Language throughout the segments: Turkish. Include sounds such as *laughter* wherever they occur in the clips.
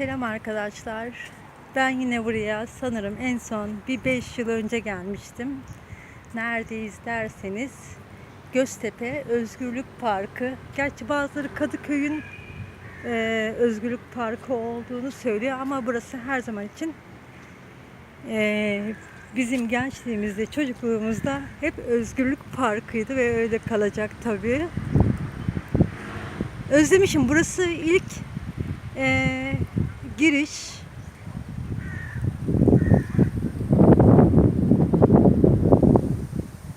Selam arkadaşlar. Ben yine buraya sanırım en son bir 5 yıl önce gelmiştim. Neredeyiz derseniz Göztepe Özgürlük Parkı. Gerçi bazıları Kadıköy'ün e, Özgürlük Parkı olduğunu söylüyor ama burası her zaman için e, bizim gençliğimizde, çocukluğumuzda hep Özgürlük Parkı'ydı ve öyle kalacak tabii. Özlemişim. Burası ilk e, giriş.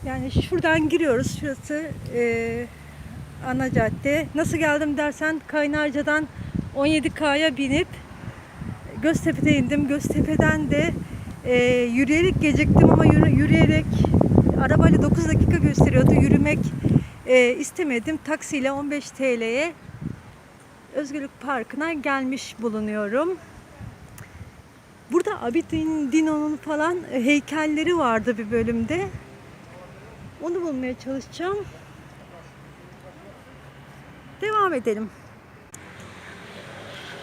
Yani şuradan giriyoruz. Şurası e, ana cadde. Nasıl geldim dersen Kaynarca'dan 17K'ya binip Göztepe'de indim. Göztepe'den de e, yürüyerek gelecektim ama yürü- yürüyerek arabayla 9 dakika gösteriyordu. Yürümek e, istemedim. Taksiyle 15 TL'ye Özgürlük Parkı'na gelmiş bulunuyorum. Burada Abidin Dino'nun falan e, heykelleri vardı bir bölümde. Onu bulmaya çalışacağım. Devam edelim.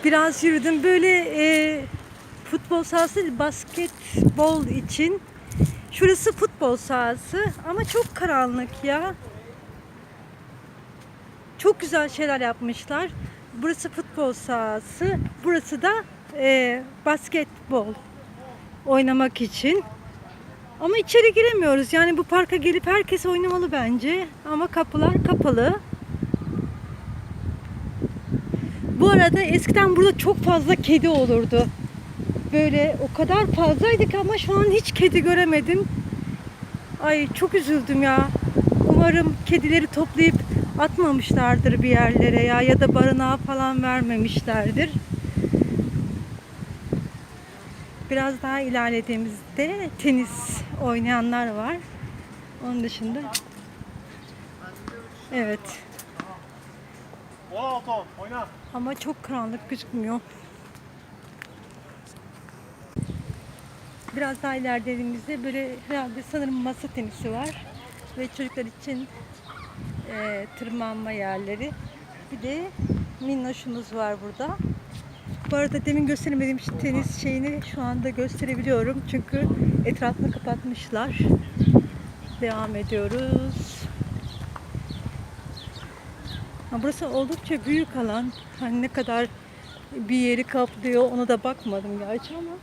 Biraz yürüdüm. Böyle e, futbol sahası değil, basketbol için. Şurası futbol sahası ama çok karanlık ya. Çok güzel şeyler yapmışlar. Burası futbol sahası. Burası da e, basketbol oynamak için. Ama içeri giremiyoruz. Yani bu parka gelip herkes oynamalı bence. Ama kapılar kapalı. Bu arada eskiden burada çok fazla kedi olurdu. Böyle o kadar fazlaydı ki ama şu an hiç kedi göremedim. Ay çok üzüldüm ya. Umarım kedileri toplayıp atmamışlardır bir yerlere ya ya da barınağa falan vermemişlerdir. Biraz daha ilerlediğimizde tenis oynayanlar var. Onun dışında evet 16 10 oyna. ama çok karanlık gözükmüyor. Biraz daha ilerlediğimizde böyle herhalde sanırım masa tenisi var ve çocuklar için e, tırmanma yerleri. Bir de minnoşumuz var burada. Bu arada demin gösteremediğim şu tenis şeyini şu anda gösterebiliyorum. Çünkü etrafını kapatmışlar. Devam ediyoruz. Burası oldukça büyük alan. Hani ne kadar bir yeri kaplıyor ona da bakmadım gerçi ama.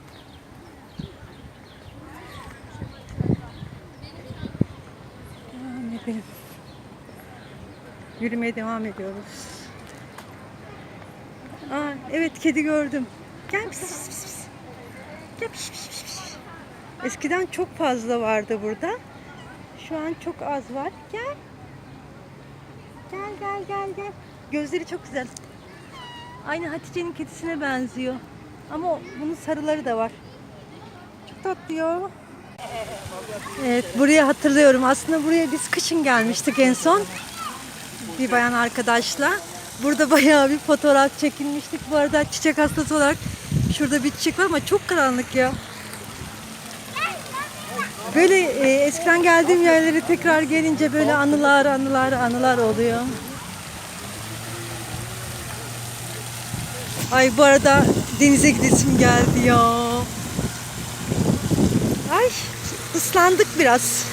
Devam edelim. Yürümeye devam ediyoruz. Aa, evet kedi gördüm. Gel pis pis pis. Gel pis pis pis. Eskiden çok fazla vardı burada. Şu an çok az var. Gel. Gel gel gel gel. Gözleri çok güzel. Aynı Hatice'nin kedisine benziyor. Ama bunun sarıları da var. Çok tatlı ya. Evet buraya hatırlıyorum. Aslında buraya biz kışın gelmiştik en son. Bir bayan arkadaşla. Burada bayağı bir fotoğraf çekilmiştik. Bu arada çiçek hastası olarak şurada bir çiçek var ama çok karanlık ya. Böyle e, eskiden geldiğim yerlere tekrar gelince böyle anılar anılar anılar oluyor. Ay bu arada denize gidesim geldi ya. Ay ıslandık biraz.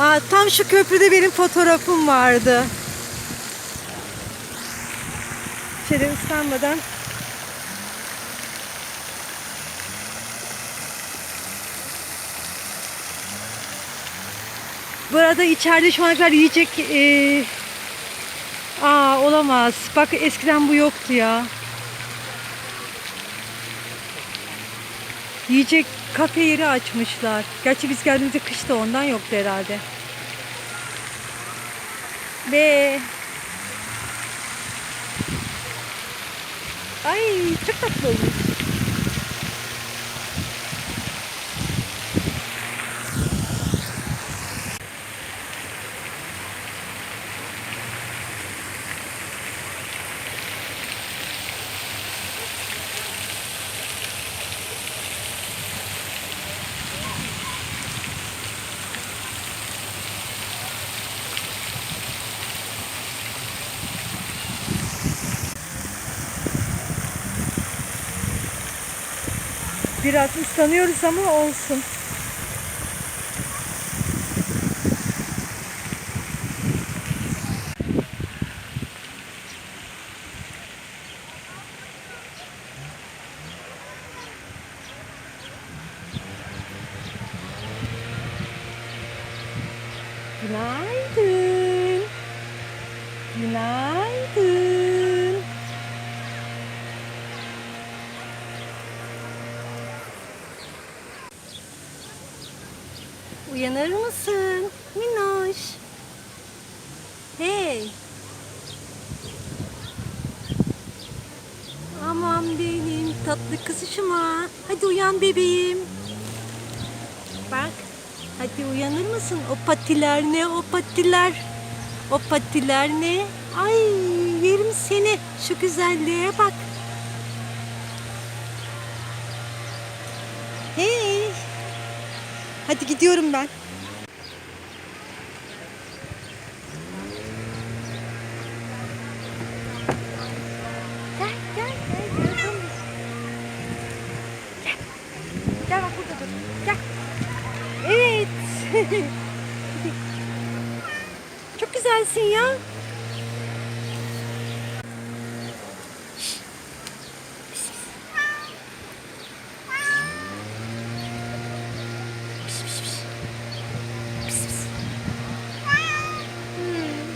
Aa, tam şu köprüde benim fotoğrafım vardı. Şöyle ıslanmadan Bu içeride şu ana kadar yiyecek e, Aa olamaz. Bak eskiden bu yoktu ya. Yiyecek kafe yeri açmışlar. Gerçi biz geldiğimizde kışta ondan yoktu herhalde. Ve Ay çok tatlı olmuş. Biraz ıslanıyoruz ama olsun. Uyanır mısın? Minnoş. Hey. Aman benim tatlı kızışıma. Hadi uyan bebeğim. Bak. Hadi uyanır mısın? O patiler ne? O patiler. O patiler ne? Ay yerim seni. Şu güzelliğe bak. Hey. Hadi gidiyorum ben. Gel gel gel. Gel, gel. gel bak burada dur. Gel. Evet. Çok güzelsin ya. Pis, pis, pis. Pis, pis. Hmm.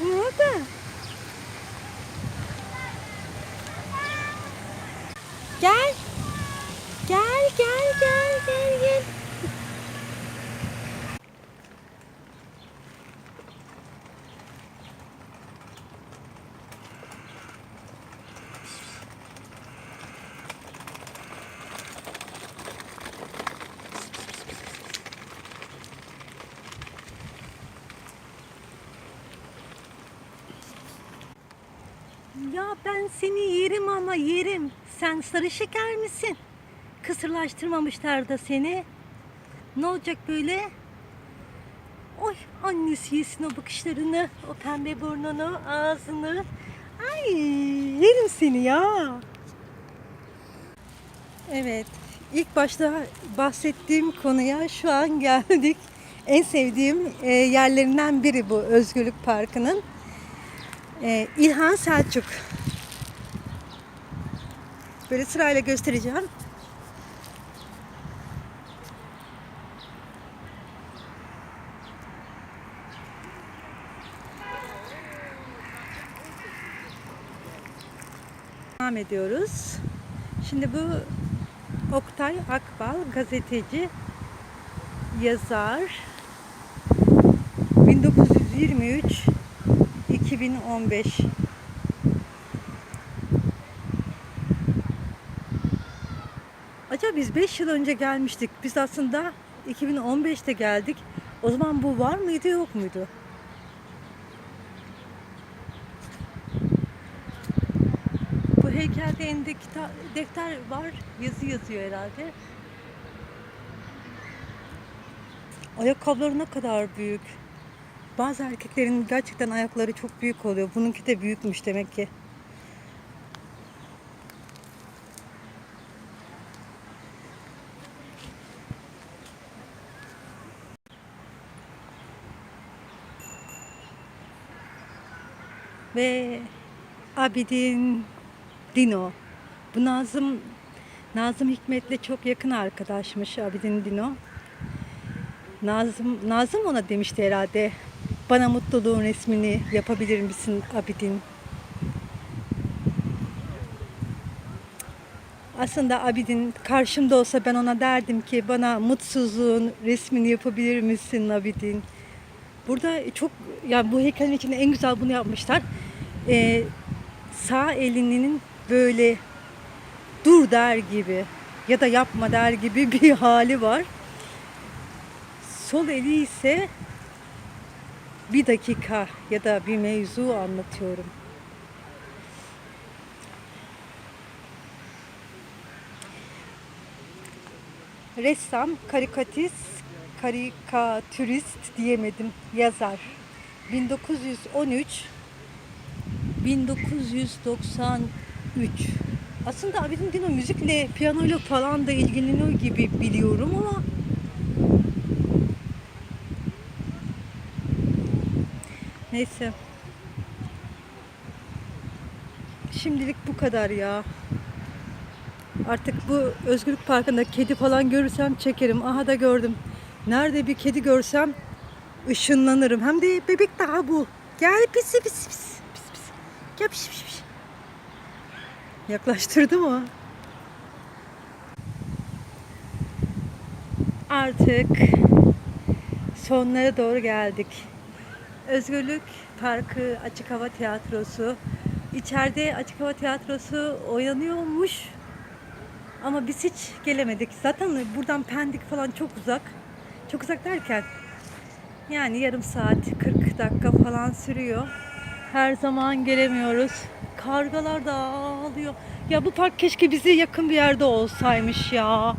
Nerede? Gel. Gel gel gel gel gel. Ben seni yerim ama yerim. Sen sarı şeker misin? Kısırlaştırmamışlar da seni. Ne olacak böyle? Oy annesi yesin o bakışlarını, o pembe burnunu, ağzını. Ay yerim seni ya. Evet, ilk başta bahsettiğim konuya şu an geldik. En sevdiğim e, yerlerinden biri bu Özgürlük Parkı'nın. E, İlhan Selçuk. Böyle sırayla göstereceğim. Devam ediyoruz. Şimdi bu Oktay Akbal gazeteci, yazar. 1923 2015 biz 5 yıl önce gelmiştik. Biz aslında 2015'te geldik. O zaman bu var mıydı yok muydu? Bu heykelde elinde kita- defter var. Yazı yazıyor herhalde. Ayakkabıları ne kadar büyük. Bazı erkeklerin gerçekten ayakları çok büyük oluyor. Bununki de büyükmüş demek ki. Ve Abidin Dino. Bu Nazım Nazım Hikmet'le çok yakın arkadaşmış Abidin Dino. Nazım, Nazım ona demişti herhalde. Bana mutluluğun resmini yapabilir misin Abidin? Aslında Abidin karşımda olsa ben ona derdim ki bana mutsuzluğun resmini yapabilir misin Abidin? Burada çok yani bu heykelin içinde en güzel bunu yapmışlar. Ee, sağ elinin böyle dur der gibi ya da yapma der gibi *laughs* bir hali var. Sol eli ise bir dakika ya da bir mevzu anlatıyorum. Ressam, karikatist, karikatürist diyemedim yazar. 1913 1993 aslında Abidin Dino müzikle piyanoyla falan da ilgileniyor gibi biliyorum ama neyse. Şimdilik bu kadar ya. Artık bu Özgürlük Parkı'nda kedi falan görürsem çekerim. Aha da gördüm nerede bir kedi görsem ışınlanırım hem de bebek daha bu gel pis pis pis pis pis gel pis pis pis yaklaştırdı mı artık sonlara doğru geldik Özgürlük Parkı Açık Hava Tiyatrosu. İçeride Açık Hava Tiyatrosu oynanıyormuş. Ama biz hiç gelemedik. Zaten buradan Pendik falan çok uzak. Çok uzak derken yani yarım saat 40 dakika falan sürüyor. Her zaman gelemiyoruz. Kargalar da ağlıyor. Ya bu park keşke bize yakın bir yerde olsaymış ya.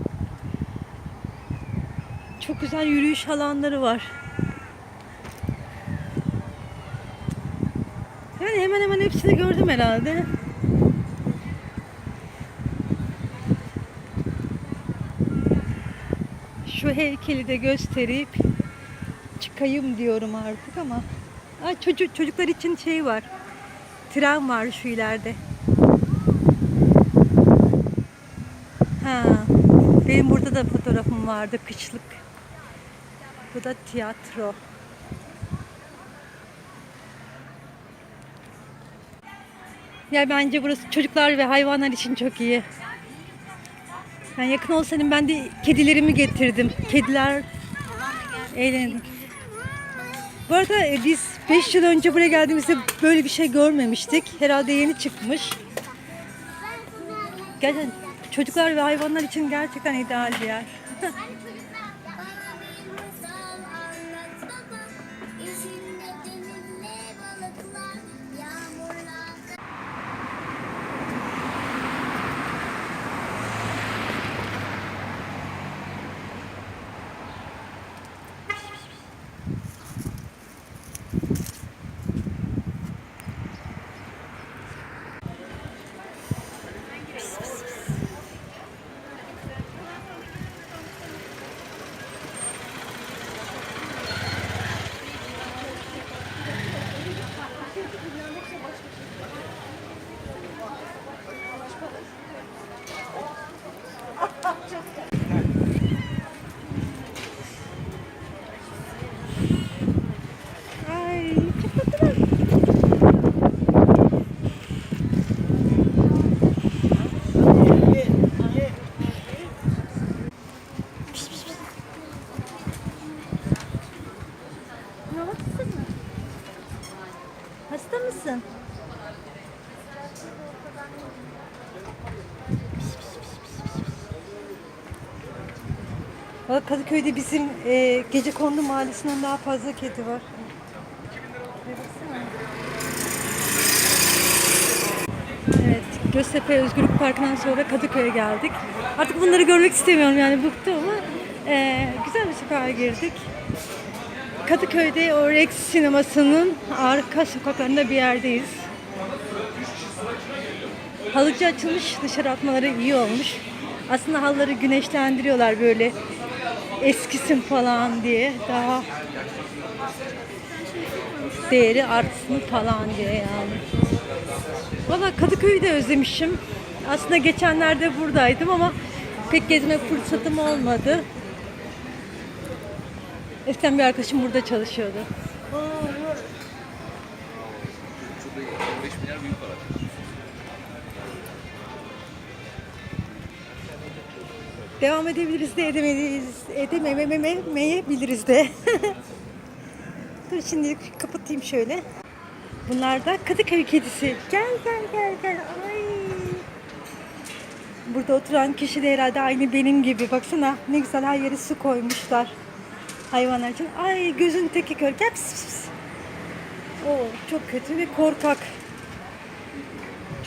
Çok güzel yürüyüş alanları var. Yani hemen hemen hepsini gördüm herhalde. Şu heykeli de gösterip çıkayım diyorum artık ama. Aa, çocuk çocuklar için şey var. Tren var şu ileride. Ha. Benim burada da fotoğrafım vardı kışlık. Bu da tiyatro. Ya bence burası çocuklar ve hayvanlar için çok iyi. Yani yakın olsaydım ben de kedilerimi getirdim. Kediler eğlendim. Bu arada e, biz 5 yıl önce buraya geldiğimizde böyle bir şey görmemiştik. Herhalde yeni çıkmış. Gerçekten çocuklar ve hayvanlar için gerçekten ideal bir yer. *laughs* Rahatsın mı? Hasta mısın? Valla Kadıköy'de bizim e, gece kondu mahallesinden daha fazla kedi var. Evet, Göztepe Özgürlük Parkı'ndan sonra Kadıköy'e geldik. Artık bunları görmek istemiyorum yani bıktım ama e, güzel bir sokağa girdik. Kadıköy'de o Rex sinemasının arka sokaklarında bir yerdeyiz. Halıcı açılmış, dışarı atmaları iyi olmuş. Aslında halıları güneşlendiriyorlar böyle eskisin falan diye daha değeri artsın falan diye yani. Valla Kadıköy'ü de özlemişim. Aslında geçenlerde buradaydım ama pek gezme fırsatım olmadı. Eskiden bir arkadaşım burada çalışıyordu. Devam edebiliriz de edemeyiz, edemememeyebiliriz de. *laughs* Dur şimdi kapatayım şöyle. Bunlar da Kadıköy kedisi. Gel gel gel gel. Ay. Burada oturan kişi de herhalde aynı benim gibi. Baksana ne güzel her yere su koymuşlar. Hayvanlar için. Ay gözün teki kör. Gel pis pis. Oo, çok kötü ve korkak.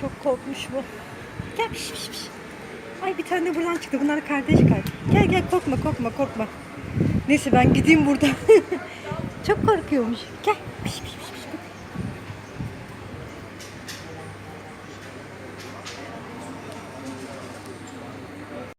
Çok korkmuş bu. Gel piş piş piş. Ay bir tane de buradan çıktı. Bunlar kardeş kardeş. Gel gel korkma korkma korkma. Neyse ben gideyim buradan. *laughs* çok korkuyormuş. Gel. Piş, piş,